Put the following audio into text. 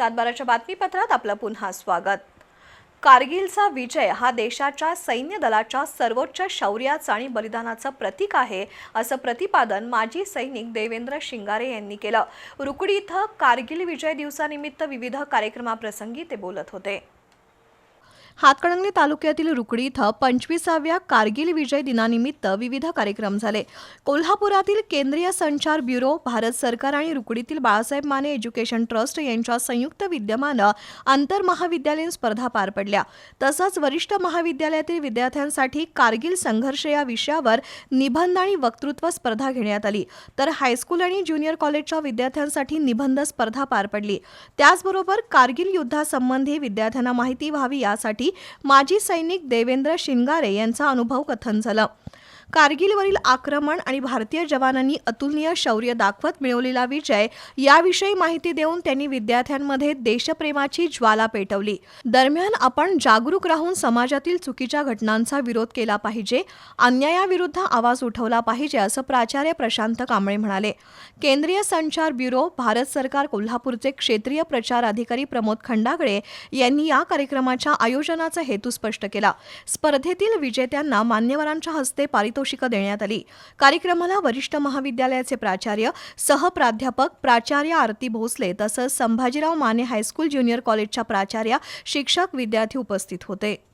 सातबाराच्या बातमीपत्रात आपलं पुन्हा स्वागत. कारगिलचा विजय हा देशाच्या सैन्य दलाच्या सर्वोच्च शौर्याचं आणि बलिदानाचं प्रतीक आहे असं प्रतिपादन माजी सैनिक देवेंद्र शिंगारे यांनी केलं. रुकडी इथं कारगिल विजय दिवसानिमित्त विविध कार्यक्रमाप्रसंगी ते बोलत होते. हातकणंगले तालुक्यातील रुकडी इथं पंचवीसाव्या कारगिल विजय दिनानिमित्त विविध कार्यक्रम झाले. कोल्हापुरातील केंद्रीय संचार ब्युरो भारत सरकार आणि रुकडीतील बाळासाहेब माने एज्युकेशन ट्रस्ट यांच्या संयुक्त विद्यमानं आंतरमहाविद्यालयीन स्पर्धा पार पडल्या. तसंच वरिष्ठ महाविद्यालयातील विद्यार्थ्यांसाठी कारगिल संघर्ष या विषयावर निबंध आणि वक्तृत्व स्पर्धा घेण्यात आली. तर हायस्कूल आणि ज्युनियर कॉलेजच्या विद्यार्थ्यांसाठी निबंध स्पर्धा पार पडली. त्याचबरोबर कारगिल युद्धासंबंधी विद्यार्थ्यांना माहिती व्हावी यासाठी माजी सैनिक देवेंद्र शिंगारे यांचा अनुभव कथन झालं. कारगिलवरील आक्रमण आणि भारतीय जवानांनी अतुलनीय शौर्य दाखवत मिळवलेला विजय याविषयी माहिती देऊन त्यांनी विद्यार्थ्यांमध्ये देशप्रेमाची ज्वाला पेटवली. दरम्यान आपण जागरूक राहून समाजातील चुकीच्या घटनांचा विरोध केला पाहिजे अन्यायाविरुद्ध आवाज उठवला पाहिजे असं प्राचार्य प्रशांत कांबळे म्हणाले. केंद्रीय संचार ब्युरो भारत सरकार कोल्हापूरचे क्षेत्रीय प्रचार अधिकारी प्रमोद खंडागळे यांनी या कार्यक्रमाच्या आयोजनाचा हेतू स्पष्ट केला. स्पर्धेतील विजेत्यांना मान्यवरांच्या हस्ते पारितोषिकं देण्यात आली. कार्यक्रमाला वरिष्ठ महाविद्यालयाचे प्राचार्य सहप्राध्यापक प्राचार्य आरती भोसले तसंच संभाजीराव माने हायस्कूल ज्युनियर कॉलेजच्या प्राचार्या शिक्षक विद्यार्थी उपस्थित होते.